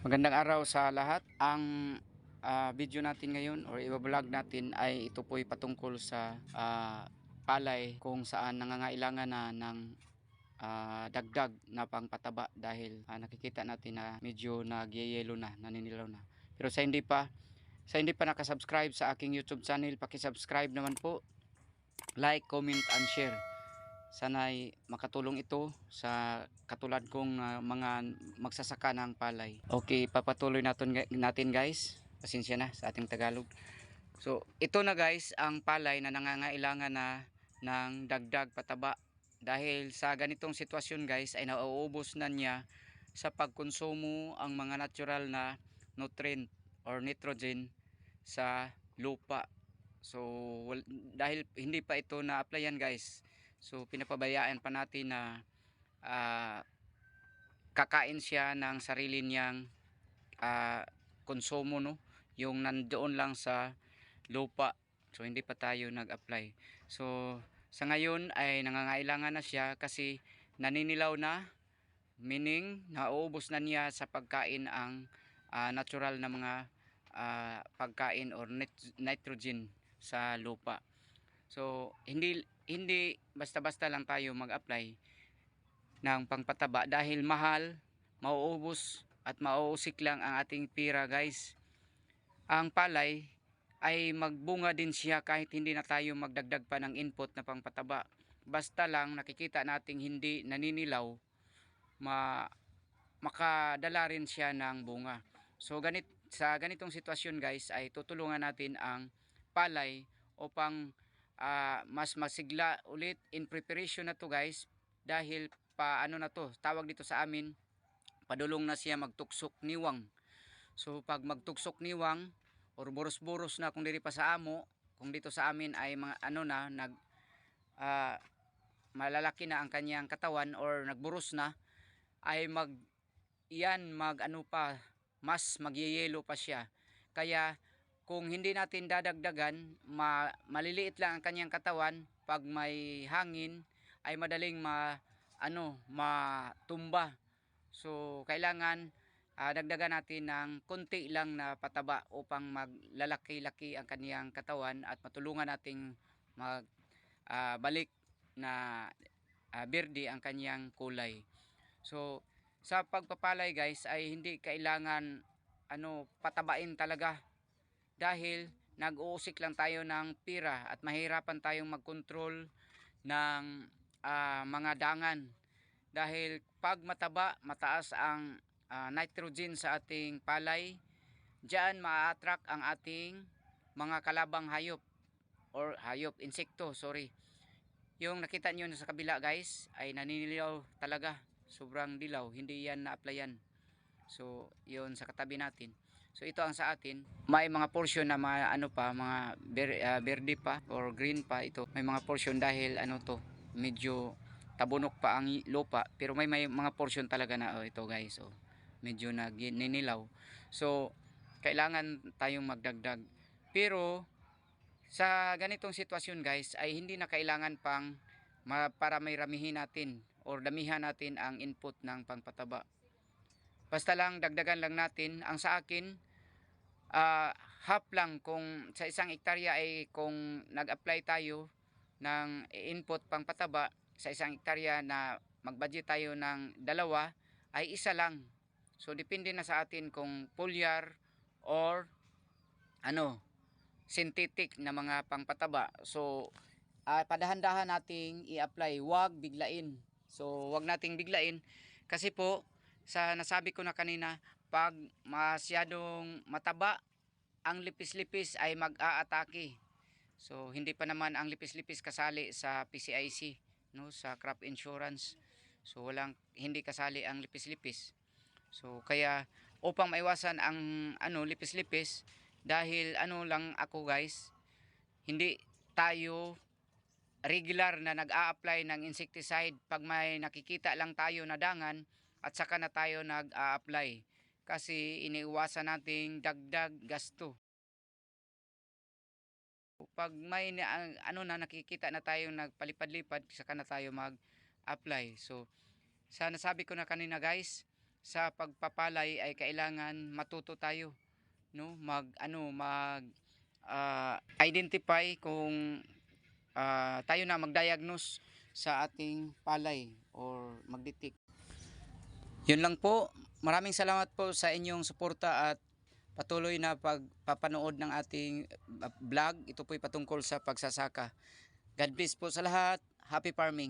Magandang araw sa lahat. Ang ah, video natin ngayon or i-vlog natin ay ito po'y patungkol sa ah, palay kung saan nangangailangan na ng ah, dagdag na pangpataba dahil ah, nakikita natin na medyo nagyayelo na, naninilaw na. Pero sa hindi pa sa hindi pa nakasubscribe sa aking YouTube channel, paki-subscribe naman po. Like, comment, and share. Sana'y makatulong ito sa katulad kong ah, mga magsasaka ng palay. Okay, papatuloy natin, natin guys. Pasensya na sa ating Tagalog. So, ito na guys ang palay na nangangailangan na ng dagdag pataba. Dahil sa ganitong sitwasyon guys ay nauubos na niya sa pagkonsumo ang mga natural na nutrient or nitrogen sa lupa. So, wal- dahil hindi pa ito na-applyan guys, so pinapabayaan pa natin na ah, kakain siya ng sarili niyang ah, konsumo no? Yung nandoon lang sa lupa. So hindi pa tayo nag-apply. So sa ngayon ay nangangailangan na siya kasi naninilaw na meaning nauubos na niya sa pagkain ang ah, natural na mga ah, pagkain or nit- nitrogen sa lupa. So hindi hindi basta-basta lang tayo mag-apply ng pangpataba dahil mahal, mauubos at mauusik lang ang ating pira guys. Ang palay ay magbunga din siya kahit hindi na tayo magdagdag pa ng input na pangpataba. Basta lang nakikita nating hindi naninilaw, ma makadala rin siya ng bunga. So ganit sa ganitong sitwasyon guys ay tutulungan natin ang palay upang ah, mas masigla ulit in preparation na to guys dahil pa ano na to tawag dito sa amin padulong na siya magtuksok niwang. So pag magtuksok niwang or boros-boros na kung diri pa sa amo kung dito sa amin ay mga ano na nag ah, malalaki na ang kanyang katawan or nagburos na ay mag yan mag ano pa mas magyeyelo pa siya. Kaya kung hindi natin dadagdagan ma, maliliit lang ang kanyang katawan pag may hangin ay madaling ma ano matumba. So kailangan ah, dagdagan natin ng konti lang na pataba upang maglalaki-laki ang kaniyang katawan at matulungan nating mag ah, balik na ah, berde ang kaniyang kulay. So sa pagpapalay guys ay hindi kailangan ano patabain talaga dahil nag-uusik lang tayo ng pira at mahirapan tayong mag-control ng ah, mga dangan dahil pag mataba mataas ang ah, nitrogen sa ating palay diyan ma-attract ang ating mga kalabang hayop or hayop insekto sorry. Yung nakita nyo sa kabila guys ay naninilaw talaga. Sobrang dilaw hindi yan na-applyan. So yun sa katabi natin so ito ang sa atin. May mga portion na mga ano pa mga ber, ah, verde pa or green pa ito. May mga portion dahil ano to medyo tabunok pa ang lupa. Pero may, may mga portion talaga na oh, ito guys oh, medyo naginilaw so kailangan tayong magdagdag. Pero sa ganitong sitwasyon guys ay hindi na kailangan pang para may ramihin natin or damihan natin ang input ng pangpataba basta lang dagdagan lang natin. Ang sa akin ah, half lang kung sa isang hektarya ay kung nag-apply tayo ng input pangpataba sa isang hektarya na mag-budget tayo ng dalawa ay isa lang. So depende na sa atin kung foliar or ano synthetic na mga pangpataba so ah, padahan-dahan nating i-apply. Wag biglain. So wag nating biglain. Kasi po sa nasabi ko na kanina pag masyadong mataba ang lipis-lipis ay mag-aatake. So hindi pa naman ang lipis-lipis kasali sa PCIC no sa crop insurance. So walang hindi kasali ang lipis-lipis. So kaya upang maiwasan ang ano lipis-lipis dahil ano lang ako guys hindi tayo regular na nag-a-apply ng insecticide. Pag may nakikita lang tayo na dangan at saka na tayo nag-a-apply kasi iniiwasan nating dagdag gasto. Pag may ano na nakikita na tayo nagpalipad-lipad saka na tayo mag-apply. So sa nasabi ko na kanina guys sa pagpapalay ay kailangan matuto tayo no? Mag ano mag ah, identify kung ah, tayo na mag-diagnose sa ating palay or magditik. Yun lang po. Maraming salamat po sa inyong suporta at patuloy na pagpapanood ng ating uh, vlog. Ito po'y patungkol sa pagsasaka. God bless po sa lahat. Happy farming.